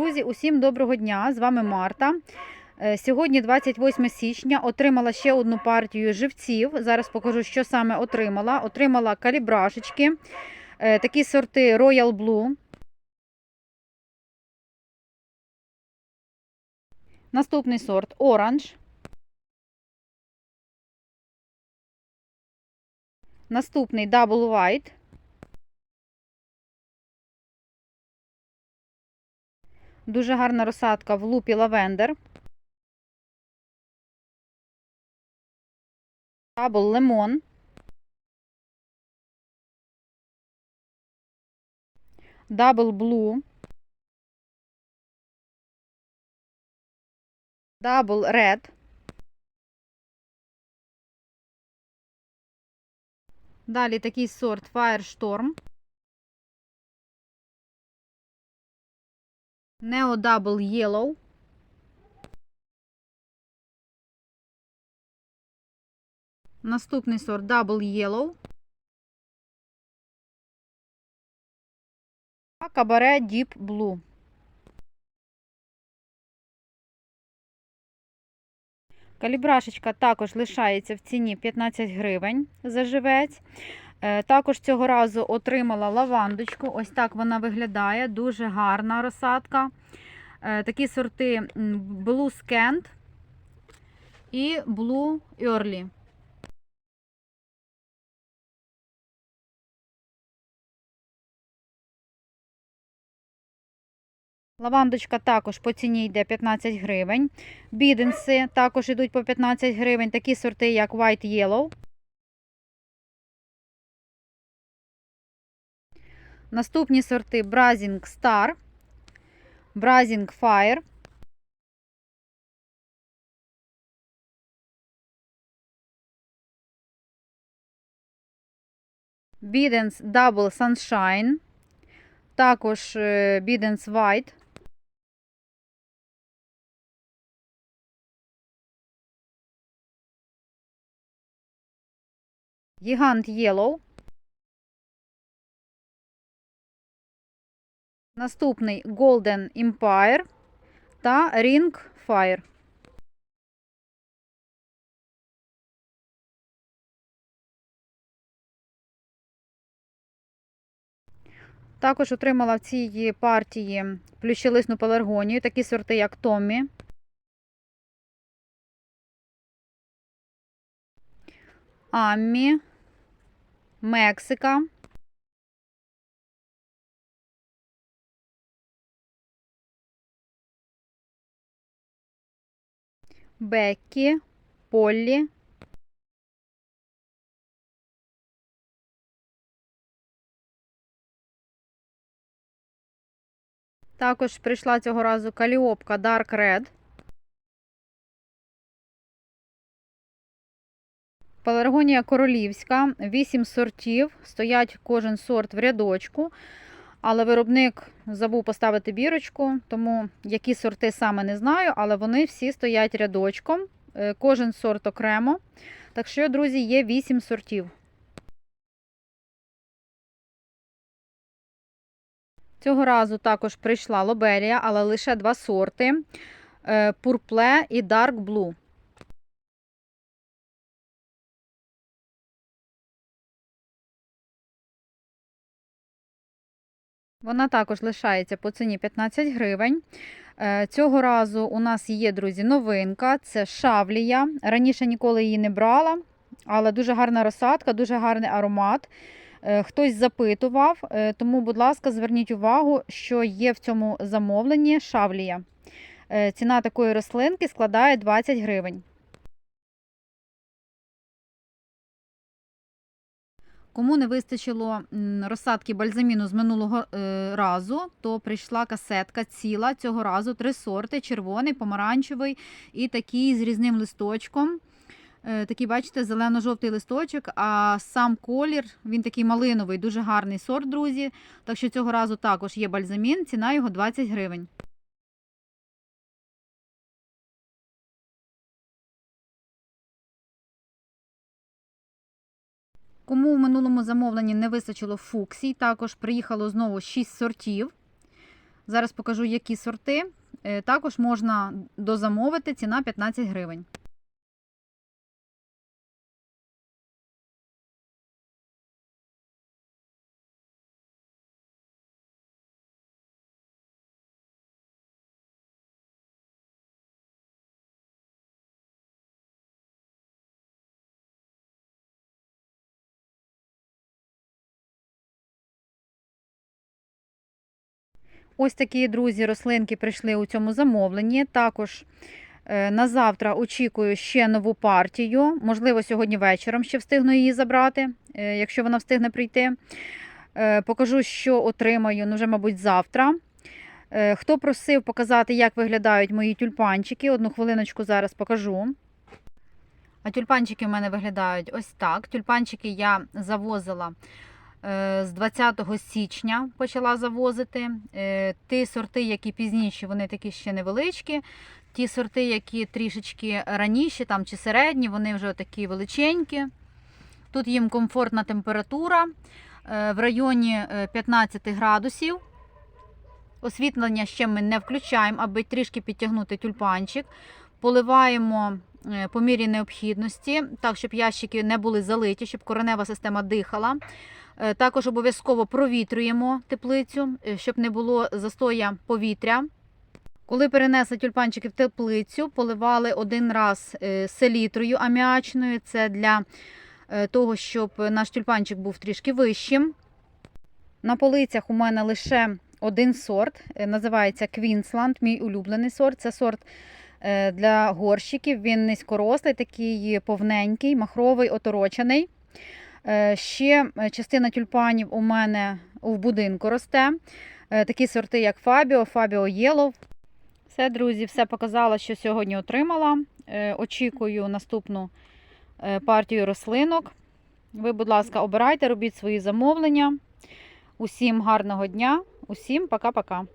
Друзі, усім доброго дня! З вами Марта. Е, Сьогодні, 28 січня, отримала ще одну партію живців. Зараз покажу, що саме отримала. Отримала калібрашечки, е, такі сорти Royal Blue. Наступний сорт Orange. Наступний Double White. Дуже гарна розсадка в лупі лавендер. Дабл лимон. Дабл блу. Дабл ред. Далі такий сорт Firestorm. Neo Double Yellow. Наступний сорт Double Yellow. А кабаре Deep Blue. Калібрашечка також лишається в ціні 15 гривень за живець. Е, Також цього разу отримала лавандочку. Ось так вона виглядає. Дуже гарна розсадка. Е, Такі сорти Blue Scant і Blue Early. Лавандочка також по ціні йде 15 гривень. Біденси також йдуть по 15 гривень. Такі сорти, як White Yellow. Наступні сорти Brazing Star, Brazing Fire. Bidens Double Sunshine. Також е, Bidens White. Гігант Yellow. Наступний Golden Empire та Ring Fire. Також отримала в цій партії плющелисну пеларгонію, такі сорти, як Томмі. Аммі, Мексика. Беккі, Поллі. Також прийшла цього разу каліопка Dark Red. Пеларгонія королівська, 8 сортів, стоять кожен сорт в рядочку, але виробник забув поставити бірочку, тому які сорти саме не знаю, але вони всі стоять рядочком, е, кожен сорт окремо. Так що, друзі, є 8 сортів. Цього разу також прийшла лоберія, але лише два сорти: е, Purple і Dark Blue. Вона також лишається по ціні 15 гривень. Е, Цього разу у нас є, друзі, новинка це шавлія. Раніше ніколи її не брала, але дуже гарна розсадка, дуже гарний аромат. Е, Хтось запитував, е, тому, будь ласка, зверніть увагу, що є в цьому замовленні шавлія. Ціна такої рослинки складає 20 гривень. Кому не вистачило розсадки бальзаміну з минулого е, разу, то прийшла касетка ціла. Цього разу три сорти: червоний, помаранчевий і такий з різним листочком. Е, Такий, бачите, зелено-жовтий листочок, а сам колір, він такий малиновий, дуже гарний сорт, друзі. Так що цього разу також є бальзамін, ціна його 20 гривень. Кому в минулому замовленні не вистачило фуксій, також приїхало знову 6 сортів. Зараз покажу, які сорти. Е, Також можна дозамовити, ціна 15 гривень. Ось такі, друзі, рослинки прийшли у цьому замовленні. Також е, на завтра очікую ще нову партію. Можливо, сьогодні вечором ще встигну її забрати, е, якщо вона встигне прийти. Е, Покажу, що отримаю, ну вже, мабуть, завтра. Хто просив показати, як виглядають мої тюльпанчики, одну хвилиночку зараз покажу. А тюльпанчики в мене виглядають ось так. Тюльпанчики я завозила з 20 січня почала завозити. Е, Ті сорти, які пізніші, вони такі ще невеличкі. Ті сорти, які трішечки раніші там, чи середні, вони вже такі величенькі. Тут їм комфортна температура е, в районі е, 15 градусів. Освітлення ще ми не включаємо, аби трішки підтягнути тюльпанчик. Поливаємо е, по мірі необхідності, так, щоб ящики не були залиті, щоб коренева система дихала. Е, Також обов'язково провітрюємо теплицю, е, щоб не було застоя повітря. Коли перенесли тюльпанчики в теплицю, поливали один раз е, селітрою аміачною. Це для е, того, щоб наш тюльпанчик був трішки вищим. На полицях у мене лише один сорт, е, називається Квінсланд, мій улюблений сорт. Це сорт е, для горщиків. Він низькорослий, такий повненький, махровий, оторочений. Е, Ще е, частина тюльпанів у мене в будинку росте. Е, Такі сорти, як Фабіо, Фабіо Єлов. Все, друзі, все показала, що сьогодні отримала. Е, Очікую наступну е, партію рослинок. Ви, будь ласка, обирайте, робіть свої замовлення. Усім гарного дня, усім пока-пока.